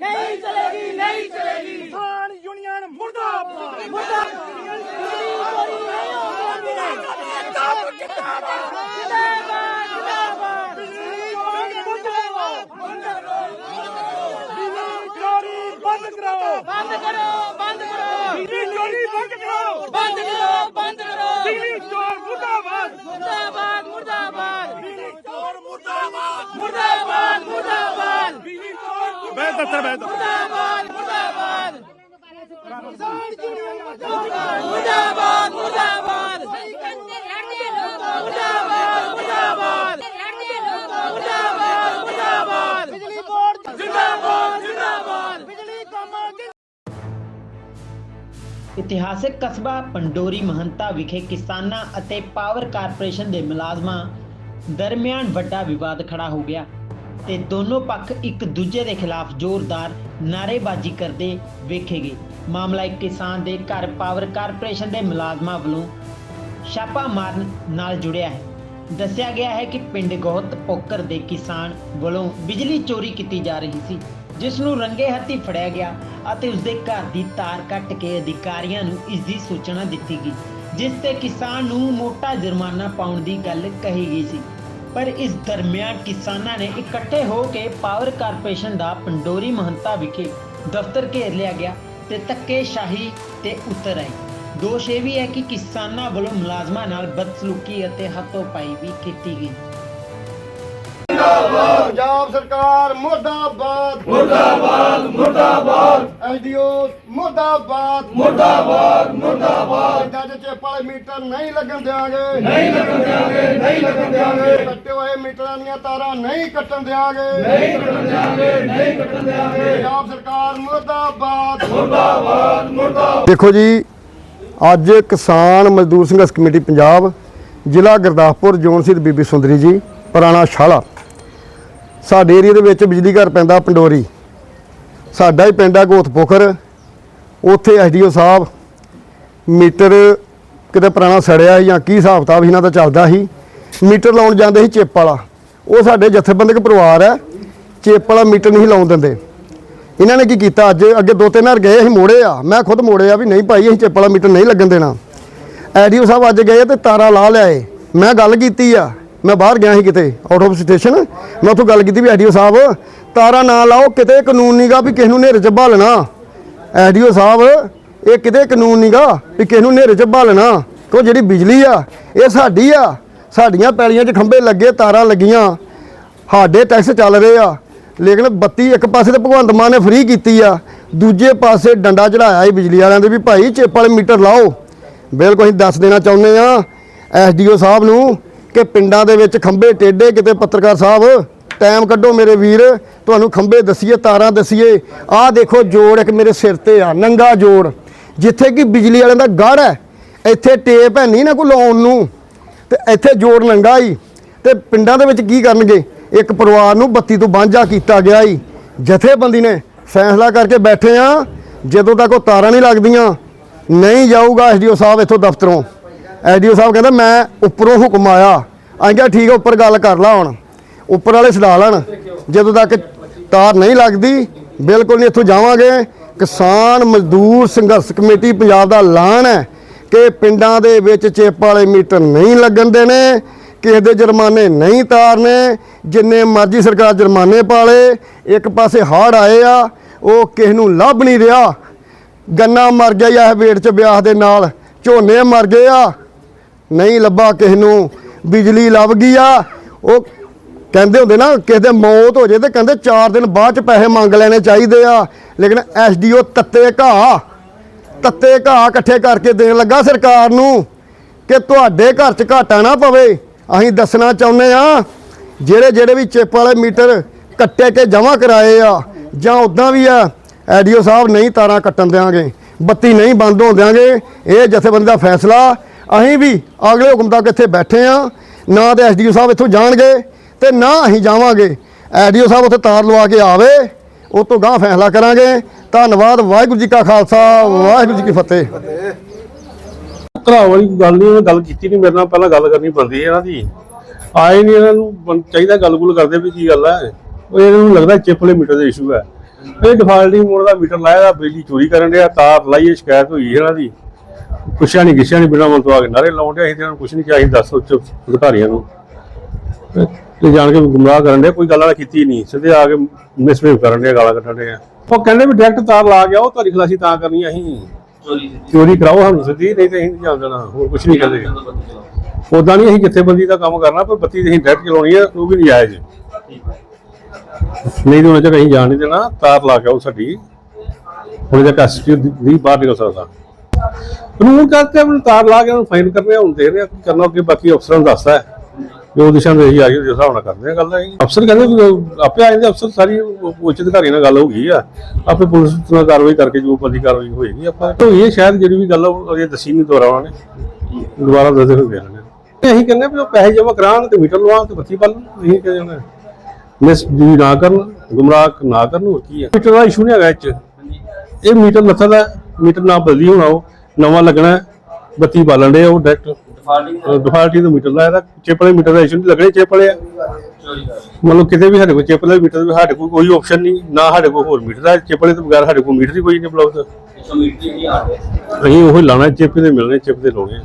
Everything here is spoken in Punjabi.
ਨਹੀਂ ਚਲੇਗੀ ਨਹੀਂ ਚਲੇਗੀ ਕਿਸਾਨ ਯੂਨੀਅਨ ਮੁਰਦਾਬਾਦ ਮੁਰਦਾਬਾਦ ਯੂਨੀਅਨ ਚੋਰੀ ਨਹੀਂ ਹੋਣ ਦੇਣੀ ਕਾਪ ਕਿਤਾਬ ਜਿੰਦਾਬਾਦ ਜਿੰਦਾਬਾਦ ਬਿਜਲੀ ਚੋਰੀ ਮੁਰਦਾਬਾਦ ਮੁਰਦਾਬਾਦ ਬਿਜਲੀ ਚੋਰੀ ਬੰਦ ਕਰਾਓ ਬੰਦ ਕਰੋ ਬੈਠ ਦੱਸਾ ਇਤਿਹਾਸਿਕ ਕਸਬਾ ਪੰਡੋਰੀ ਮਹੰਤਾ ਵਿਖੇ ਕਿਸਾਨਾਂ ਅਤੇ ਪਾਵਰ ਕਾਰਪੋਰੇਸ਼ਨ ਦੇ ਮੁਲਾਜ਼ਮਾਂ ਦਰਮਿਆਨ ਵੱਡਾ ਵਿਵਾਦ ਖੜਾ ਹੋ ਗਿਆ। ਤੇ ਦੋਨੋਂ ਪੱਖ ਇੱਕ ਦੂਜੇ ਦੇ ਖਿਲਾਫ ਜ਼ੋਰਦਾਰ ਨਾਅਰੇਬਾਜ਼ੀ ਕਰਦੇ ਵੇਖੇ ਗਏ ਮਾਮਲਾ ਇੱਕ ਕਿਸਾਨ ਦੇ ਘਰ ਪਾਵਰ ਕਾਰਪੋਰੇਸ਼ਨ ਦੇ ਮੁਲਾਜ਼ਮਾਂ ਵੱਲੋਂ ਛਾਪਾ ਮਾਰਨ ਨਾਲ ਜੁੜਿਆ ਹੈ। ਦੱਸਿਆ ਗਿਆ ਹੈ ਕਿ ਪਿੰਡ ਗੋਹਤ ਪੋਕਰ ਦੇ ਕਿਸਾਨ ਵੱਲੋਂ ਬਿਜਲੀ ਚੋਰੀ ਕੀਤੀ ਜਾ ਰਹੀ ਸੀ, ਜਿਸ ਨੂੰ ਰੰਗੇ ਹੱਥੀ ਫੜਿਆ ਗਿਆ ਅਤੇ ਉਸ ਦੇ ਘਰ ਦੀ ਤਾਰ ਕੱਟ ਕੇ ਅਧਿਕਾਰੀਆਂ ਨੂੰ ਇਸ ਦੀ ਸੂਚਨਾ ਦਿੱਤੀ ਗਈ, ਜਿਸ ਤੇ ਕਿਸਾਨ ਨੂੰ ਮੋਟਾ ਜੁਰਮਾਨਾ ਪਾਉਣ ਦੀ ਗੱਲ ਕਹੀ ਗਈ ਸੀ। ਪਰ ਇਸ ਦਰਮਿਆਨ ਕਿਸਾਨਾਂ ਨੇ ਇਕੱਠੇ ਹੋ ਕੇ ਪਾਵਰ ਕਾਰਪੋਰੇਸ਼ਨ ਦਾ ਪੰਡੋਰੀ ਮਹੰਤਾ ਵਿਖੇ ਦਫ਼ਤਰ ਘੇਰ ਲਿਆ ਗਿਆ ਤੇ ਧੱਕੇਸ਼ਾਹੀ ਤੇ ਉਤਰ ਆਈ ਦੋਸ਼ ਇਹ ਵੀ ਹੈ ਕਿ ਕਿਸਾਨਾਂ ਵੱਲੋਂ ਮੁਲਾਜ਼ਮਾਂ ਨਾਲ ਬਦਸਲੂਕੀ ਅਤੇ ਹੱਥੋਂ-ਪਾਈ ਵੀ ਕੀਤੀ ਗਈ। ਪੰਜਾਬ ਸਰਕਾਰ ਮੁਰਦਾਬਾਦ। ਮੁਰਦਾਬਾਦ ਮੁਰਦਾਬਾਦ। ਐਸਡੀਓ ਮੁਰਦਾਬਾਦ। ਮੁਰਦਾਬਾਦ ਮੁਰਦਾਬਾਦ। ਜੱਜ ਚੇਪ ਵਾਲੇ ਮੀਟਰ ਨਹੀਂ ਲੱਗਣ ਦਿਆਂਗੇ। ਨਹੀਂ ਲੱਗਣ ਦਿਆਂਗੇ ਨਹੀਂ ਲੱਗਣ ਦਿਆਂਗੇ। ਕੱਟੇ ਹੋਏ ਮੀਟਰਾਂ ਦੀਆਂ ਤਾਰਾਂ ਨਹੀਂ ਕੱਟਣ ਦਿਆਂਗੇ। ਨਹੀਂ ਕੱਟਣ ਦਿਆਂਗੇ ਨਹੀਂ ਕੱਟਣ ਦਿਆਂਗੇ। ਪੰਜਾਬ ਸਰਕਾਰ ਮੁਰਦਾਬਾਦ। ਦੇਖੋ ਜੀ ਅੱਜ ਕਿਸਾਨ ਮਜ਼ਦੂਰ ਸੰਘਰਸ਼ ਕਮੇਟੀ ਪੰਜਾਬ ਜ਼ਿਲ੍ਹਾ ਗੁਰਦਾਸਪੁਰ ਜੋਨ ਸਿੱਧ ਬੀਬੀ ਸੁੰਦਰੀ ਜੀ ਪੁਰਾਣਾ ਸ਼ਾਲਾ। ਸਾਡੇ ਏਰੀਆ ਦੇ ਵਿੱਚ ਬਿਜਲੀ ਘਰ ਪੈਂਦਾ ਪੰਡੋਰੀ। ਸਾਡਾ ਹੀ ਪਿੰਡ ਆ ਗੋਤ ਪੋਖਰ ਉੱਥੇ ਐਸਡੀਓ ਸਾਹਿਬ ਮੀਟਰ ਕਿਤੇ ਪੁਰਾਣਾ ਸੜਿਆ ਜਾਂ ਕੀ ਹਿਸਾਬ ਕਿਤਾਬ ਇਹਨਾਂ ਦਾ ਚੱਲਦਾ ਸੀ। ਮੀਟਰ ਲਾਉਣ ਜਾਂਦੇ ਸੀ ਚਿੱਪ ਵਾਲਾ। ਉਹ ਸਾਡੇ ਜਥੇਬੰਦਕ ਪਰਿਵਾਰ ਹੈ, ਚਿੱਪ ਵਾਲਾ ਮੀਟਰ ਨਹੀਂ ਲਾਉਣ ਦਿੰਦੇ। ਇਹਨਾਂ ਨੇ ਕੀ ਕੀਤਾ, ਅੱਜ ਅੱਗੇ ਦੋ ਤਿੰਨ ਵਾਰ ਗਏ ਅਸੀਂ ਮੋੜੇ ਆ। ਮੈਂ ਖੁਦ ਮੋੜੇ ਆ ਵੀ ਨਹੀਂ ਭਾਈ, ਅਸੀਂ ਚਿੱਪ ਵਾਲਾ ਮੀਟਰ ਨਹੀਂ ਲੱਗਣ ਦੇਣਾ। ਐਡੀਓ ਸਾਹਿਬ ਅੱਜ ਗਏ ਤੇ ਤਾਰਾਂ ਲਾ ਲਿਆਏ। ਮੈਂ ਗੱਲ ਕੀਤੀ ਆ। ਮੈਂ ਬਾਹਰ ਗਿਆ ਸੀ ਕਿਤੇ ਆਊਟ ਆਫ ਸਟੇਸ਼ਨ ਮੈਂ ਉੱਥੋਂ ਗੱਲ ਕੀਤੀ ਵੀ ਐਡੀਓ ਸਾਹਿਬ, ਤਾਰਾਂ ਨਾ ਲਾਓ, ਕਿਤੇ ਕਾਨੂੰਨ ਨਹੀਂਗਾ ਵੀ ਕਿਸ ਨੂੰ ਨੇਰੇ 'ਚ ਭਾਲਣਾ ਐਡੀਓ ਸਾਹਿਬ, ਇਹ ਕਿਤੇ ਕਾਨੂੰਨ ਨਹੀਂਗਾ ਵੀ ਕਿਸ ਨੂੰ ਨੇਰੇ 'ਚ ਭਾਲਣਾ ਕਿਉਂ ਜਿਹੜੀ ਬਿਜਲੀ ਆ, ਇਹ ਸਾਡੀ ਆ। ਸਾਡੀਆਂ ਪੈਲੀਆਂ 'ਚ ਖੰਭੇ ਲੱਗੇ, ਤਾਰਾਂ ਲੱਗੀਆਂ। ਸਾਡੇ ਟੈਕਸ ਚੱਲ ਰਹੇ ਆ। ਲੇਕਿਨ ਬੱਤੀ ਇੱਕ ਪਾਸੇ ਤੇ ਭਗਵੰਤ ਮਾਨ ਨੇ ਫ੍ਰੀ ਕੀਤੀ ਆ। ਦੂਜੇ ਪਾਸੇ ਡੰਡਾ ਚੜਾਇਆ ਹੀ ਬਿਜਲੀ ਵਾਲਿਆਂ ਦੇ ਵੀ, ਭਾਈ ਚਿੱਪ ਵਾਲੇ ਮੀਟਰ ਲਾਓ। ਬਿਲਕੁਲ ਅਸੀਂ ਦੱਸ ਦੇਣਾ ਚਾਹੁੰਦੇ ਆ ਐਸਡੀਓ ਸਾਹਿਬ ਨੂੰ ਕਿ ਪਿੰਡਾਂ ਦੇ ਵਿੱਚ ਖੰਭੇ ਟੇਡੇ ਕਿਤੇ ਪੱਤਰਕਾਰ ਸਾਹਿਬ ਟਾਈਮ ਕੱਢੋ ਮੇਰੇ ਵੀਰ, ਤੁਹਾਨੂੰ ਖੰਭੇ ਦਸੀਏ, ਤਾਰਾਂ ਦਸੀਏ। ਆਹ ਦੇਖੋ ਜੋੜ ਇੱਕ ਮੇਰੇ ਸਿਰ ਤੇ ਆ, ਨੰਗਾ ਜੋੜ। ਜਿੱਥੇ ਕਿ ਬਿਜਲੀ ਵਾਲਿਆਂ ਦਾ ਗੜ ਹੈ, ਇੱਥੇ ਟੇਪ ਹੈ, ਨਹੀਂ ਨਾ ਕੋਈ ਲਾਉਣ ਨੂੰ। ਤੇ ਇੱਥੇ ਜੋੜ ਨੰਗਾ ਹੀ ਤੇ ਪਿੰਡਾਂ ਦੇ ਵਿੱਚ ਕੀ ਕਰਨਗੇ? ਇੱਕ ਪਰਿਵਾਰ ਨੂੰ ਬੱਤੀ ਤੋਂ ਵਾਂਝਾ ਕੀਤਾ ਗਿਆ ਹੀ ਜਥੇਬੰਦੀ ਨੇ ਫੈਸਲਾ ਕਰਕੇ ਬੈਠੇ ਆ, ਜਦੋਂ ਤੱਕ ਉਹ ਤਾਰਾਂ ਨਹੀਂ ਲੱਗਦੀਆਂ, ਨਹੀਂ ਜਾਊਗਾ ਐਸਡੀਓ ਸਾਹਿਬ ਇੱਥੋਂ ਦਫ਼ਤਰੋਂ। ਐਸਡੀਓ ਸਾਹਿਬ ਕਹਿੰਦਾ, ਮੈਂ ਉੱਪਰੋਂ ਹੁਕਮ ਆਇਆ। ਆਂ ਕਿਹਾ, ਠੀਕ ਹੈ ਉੱਪਰ ਗੱਲ ਕਰ ਲਾ ਹੁਣ। ਉੱਪਰ ਵਾਲੇ ਛਡਾ ਲੈਣ। ਜਦੋਂ ਤੱਕ ਤਾਰ ਨਹੀਂ ਲੱਗਦੀ, ਬਿਲਕੁਲ ਨਹੀਂ ਇੱਥੋਂ ਜਾਵਾਂਗੇ। ਕਿਸਾਨ ਮਜ਼ਦੂਰ ਸੰਘਰਸ਼ ਕਮੇਟੀ ਪੰਜਾਬ ਦਾ ਐਲਾਨ ਹੈ ਕਿ ਪਿੰਡਾਂ ਦੇ ਵਿੱਚ ਚੇਪ ਵਾਲੇ ਮੀਟਰ ਨਹੀਂ ਲੱਗਣ ਦੇਣੇ, ਕਿਸੇ ਦੇ ਜੁਰਮਾਨੇ ਨਹੀਂ ਤਾਰਨੇ, ਜਿੰਨੇ ਮਰਜ਼ੀ ਸਰਕਾਰ ਜੁਰਮਾਨੇ ਪਾਲੇ, ਇੱਕ ਪਾਸੇ ਹੜ੍ਹ ਆਏ ਆ, ਉਹ ਕਿਸੇ ਨੂੰ ਲੱਭ ਨਹੀਂ ਰਿਹਾ। ਗੰਨਾ ਮਰ ਗਿਆ ਜਾਂ ਇਹ ਵੇੜ ਚ ਵਿਆਹ ਦੇ ਨਾਲ, ਝੋਨੇ ਮਰ ਗਏ ਆ ਨਹੀਂ ਲੱਭਾ ਕਿਸ ਨੂੰ, ਬਿਜਲੀ ਲੱਭ ਗਈ ਆ। ਉਹ ਕਹਿੰਦੇ ਹੁੰਦੇ ਨਾ, ਕਿਸੇ ਦੇ ਮੌਤ ਹੋ ਜੇ ਤੇ ਕਹਿੰਦੇ 4 ਦਿਨ ਬਾਅਦ ਚ ਪੈਸੇ ਮੰਗ ਲੈਣੇ ਚਾਹੀਦੇ ਆ। ਲੇਕਿਨ ਐਸਡੀਓ ਤੱਤੇ ਘਾਹ ਤੱਤੇ ਘਾਹ ਇਕੱਠੇ ਕਰਕੇ ਦੇਣ ਲੱਗਾ ਸਰਕਾਰ ਨੂੰ ਕਿ ਤੁਹਾਡੇ ਘਰ 'ਚ ਘਾਟਾ ਨਾ ਪਵੇ। ਅਸੀਂ ਦੱਸਣਾ ਚਾਹੁੰਦੇ ਆ ਜਿਹੜੇ ਜਿਹੜੇ ਵੀ ਚਿੱਪ ਵਾਲੇ ਮੀਟਰ ਕੱਟੇ ਕੇ ਜਮ੍ਹਾਂ ਕਰਾਏ ਆ, ਜਾਂ ਉਦਾਂ ਵੀ ਆ ਐਡੀਓ ਸਾਹਿਬ ਨਹੀਂ ਤਾਰਾਂ ਕੱਟਣ ਦਿਆਂਗੇ, ਬੱਤੀ ਨਹੀਂ ਬੰਦ ਹੋਣ ਦਿਆਂਗੇ। ਇਹ ਜਥੇਬੰਦੀ ਦਾ ਫੈਸਲਾ ਅਸੀਂ ਵੀ ਅਗਲੇ ਹੁਕਮ ਤੱਕ ਇੱਥੇ ਬੈਠੇ ਆ। ਨਾ ਤੇ ਐਸਡੀਓ ਸਾਹਿਬ ਇੱਥੋਂ ਜਾਣਗੇ ਤੇ ਨਾ ਅਸੀਂ ਜਾਵਾਂਗੇ। ਐਡੀਓ ਸਾਹਿਬ ਉੱਥੇ ਤਾਰ ਲਵਾ ਕੇ ਆਵੇ, ਉਹ ਤੋਂ ਗਾਂ ਫੈਸਲਾ ਕਰਾਂਗੇ। ਧੰਨਵਾਦ, ਵਾਹਿਗੁਰੂ ਜੀ ਕਾ ਖਾਲਸਾ, ਵਾਹਿਗੁਰੂ ਜੀ ਕੀ ਫਤਿਹ। ਘਰਾ ਵਾਲੀ ਗੱਲ ਨਹੀਂ ਉਹਨੇ ਗੱਲ ਕੀਤੀ ਨਹੀਂ ਮੇਰੇ ਨਾਲ ਪਹਿਲਾਂ ਗੱਲ ਕਰਨੀ ਬੰਦੀ ਇਹਨਾਂ ਦੀ। ਆਏ ਨਹੀਂ ਇਹਨਾਂ ਨੂੰ, ਬੰ- ਚਾਹੀਦਾ ਗੱਲ ਗੁੱਲ ਕਰਦੇ ਵੀ ਕੀ ਗੱਲ ਹੈ। ਉਹ ਇਹਨਾਂ ਨੂੰ ਲੱਗਦਾ ਚਿੱਪ ਵਾਲੇ ਮੀਟਰ ਦਾ ਇਸ਼ੂ ਹੈ। ਇਹ ਡਿਫਾਲਟਿੰਗ ਮੋਡ ਦਾ ਮੀਟਰ ਲਾਇਆ ਦਾ ਬਿਜਲੀ ਚੋਰੀ ਕਰਨ ਡਿਆ, ਤਾਰ ਲਾਈਏ ਸ਼ਿਕਾਇਤ ਹੋਈ ਇਹਨਾਂ ਦੀ। ਪੁੱਛਿਆ ਨਹੀਂ ਗਿੱਛਿਆ ਨਹੀਂ ਬਿਨਾਂ ਤੋਂ ਆ ਕੇ ਨਾਰੇ ਲਾਉਣ ਡਿਆ ਅਸੀਂ ਤੇ ਇਹਨਾਂ ਨੂੰ ਕੁਛ ਨਹੀਂ ਕਿਹਾ ਅਸੀਂ ਦੱਸ ਉੱਚ ਅਧਿਕਾਰੀਆਂ ਨੂੰ। ਤੇ ਜਾਣ ਕੇ ਗੁੰਮਰਾਹ ਕਰਨ ਡਿਆ ਕੋਈ ਗੱਲ ਨਾ ਕੀਤੀ ਨਹੀਂ ਸਿੱਧੇ ਆ ਕੇ ਮਿਸਬਿਹੇਵ ਕਰਨ ਡਿਆ ਗਾਲਾਂ ਕੱਢਣ ਡਿਆ। ਉਹ ਕਹਿੰਦੇ ਵੀ ਡਾਇਰੈਕਟ ਤਾਰ ਲਾ ਗਿਆ ਉਹ ਤੁਹਾਡੀ ਖਲਾਸੀ ਤਾਂ ਕਰਨੀ ਅਸੀਂ। ਚੋਰੀ ਕਰਾਓ ਸਾਨੂੰ ਸਿੱਧੀ ਨਹੀਂ ਤੇ ਅਸੀਂ ਨਹੀਂ ਜਾਣ ਦੇਣਾ ਹੋਰ ਕੁਛ ਨਹੀਂ ਕਰਦੇ ਉਦਾਂ ਨਹੀਂ ਅਸੀਂ ਜਥੇਬੰਦੀ ਦਾ ਕੰਮ ਕਰਨਾ ਪਰ ਬੱਤੀ ਅਸੀਂ ਡਾਇਰੈਕਟ ਚਲਾਉਣੀ ਆ ਉਹ ਵੀ ਨਹੀਂ ਜਾਇਜ਼ ਨਹੀਂ ਤਾਂ ਉਹਨਾਂ ਚ ਅਸੀਂ ਜਾਣ ਨਹੀਂ ਦੇਣਾ ਤਾਰ ਲਾ ਕੇ ਆਓ ਸਾਡੀ। ਹੁਣ ਜੇ ਕਸਟਡੀ ਦੀ ਬਾਹਰ ਨਿਕਲ ਸਕਦਾ। ਕਾਨੂੰਨ ਕਰਕੇ ਆਪਣੀ ਤਾਰ ਲਾ ਕੇ ਉਹਨੂੰ ਫਾਈਨ ਕਰਨੇ ਹੁਣ ਦੇ ਰਹੇ ਕਰਨਾ, ਅੱਗੇ ਬਾਕੀ ਅਫਸਰਾਂ ਨੂੰ ਦੱਸਦਾ ਹੈ। ਜੋ ਦਿਸ਼ਾ ਦੇ ਆ ਗਈ ਉਸ ਹਿਸਾਬ ਨਾਲ ਕਰਦੇ ਆ ਗੱਲ ਹੈ ਅਫਸਰ ਕਹਿੰਦੇ ਵੀ ਆਪੇ ਆ ਜਾਂਦੇ, ਅਫਸਰ ਸਾਰੀ ਉੱਚ ਅਧਿਕਾਰੀ ਨਾਲ ਗੱਲ ਹੋ ਗਈ ਆ। ਆਪੇ ਪੁਲਿਸ ਨਾਲ ਕਾਰਵਾਈ ਕਰਕੇ ਜੋ ਬੰਦੀ ਕਾਰਵਾਈ ਹੋਏਗੀ, ਆਪਾਂ ਹੋਈ ਹੈ ਸ਼ਾਇਦ ਜਿਹੜੀ ਵੀ ਗੱਲ ਆ, ਉਹ ਨਹੀਂ ਦੁਬਾਰਾ ਉਹਨਾਂ ਨੇ। ਦੁਬਾਰਾ ਦੱਸਦੇ ਹੋਏ ਨੇ। ਅਸੀਂ ਕਹਿੰਦੇ ਵੀ ਉਹ ਪੈਸੇ ਜਮ੍ਹਾਂ ਕਰਾਉਣ ਤੇ ਮੀਟਰ ਲਵਾਉਣ ਤੇ ਬੱਤੀ ਪਾਲਣ ਅਸੀਂ ਕਹਿੰਦੇ ਮਿਸ ਜੀ ਨਾ ਕਰਨ, ਗੁੰਮਰਾਹ ਨਾ ਕਰਨ, ਹੋਰ ਕੀ ਹੈ ਮੀਟਰ ਦਾ ਇਸ਼ੂ ਨਹੀਂ ਹੈਗਾ ਇਹ ਇਹ ਮੀਟਰ ਲੱਥਾ ਦਾ, ਮੀਟਰ ਨਾ ਬਦਲੀ ਹੋਣਾ ਉਹ। ਨਵਾਂ ਲੱਗਣਾ ਹੈ। ਬੱਤੀ ਬਾਲਣ ਦੇ ਉਹ ਡਾਇਰੈਕਟ ਡਿਫਾਲਟੀ ਦਾ ਮੀਟਰ ਲਾਇਆ ਦਾ ਚਿਪ ਵਾਲੇ ਮੀਟਰ ਦਾ ਇਸ਼ੂ ਨਹੀਂ ਲੱਗਣੇ ਚਿਪ ਵਾਲੇ ਆ ਮਤਲਬ ਕਿਤੇ ਵੀ ਸਾਡੇ ਕੋਲ ਚਿਪ ਵਾਲੇ ਮੀਟਰ ਵੀ ਸਾਡੇ ਕੋਲ ਕੋਈ ਆਪਸ਼ਨ ਨਹੀਂ ਨਾ ਸਾਡੇ ਕੋਲ ਹੋਰ ਮੀਟਰ ਦਾ ਚਿਪ ਵਾਲੇ ਤੋਂ ਬਗੈਰ ਸਾਡੇ ਕੋਲ ਮੀਟਰ ਹੀ ਕੋਈ ਨਹੀਂ ਉਪਲਬਧ ਅਸੀਂ ਉਹ ਲਾਣਾ ਚਿਪ ਦੇ ਮਿਲਣੇ ਚਿਪ ਦੇ ਲਾਉਣੇ ਆ।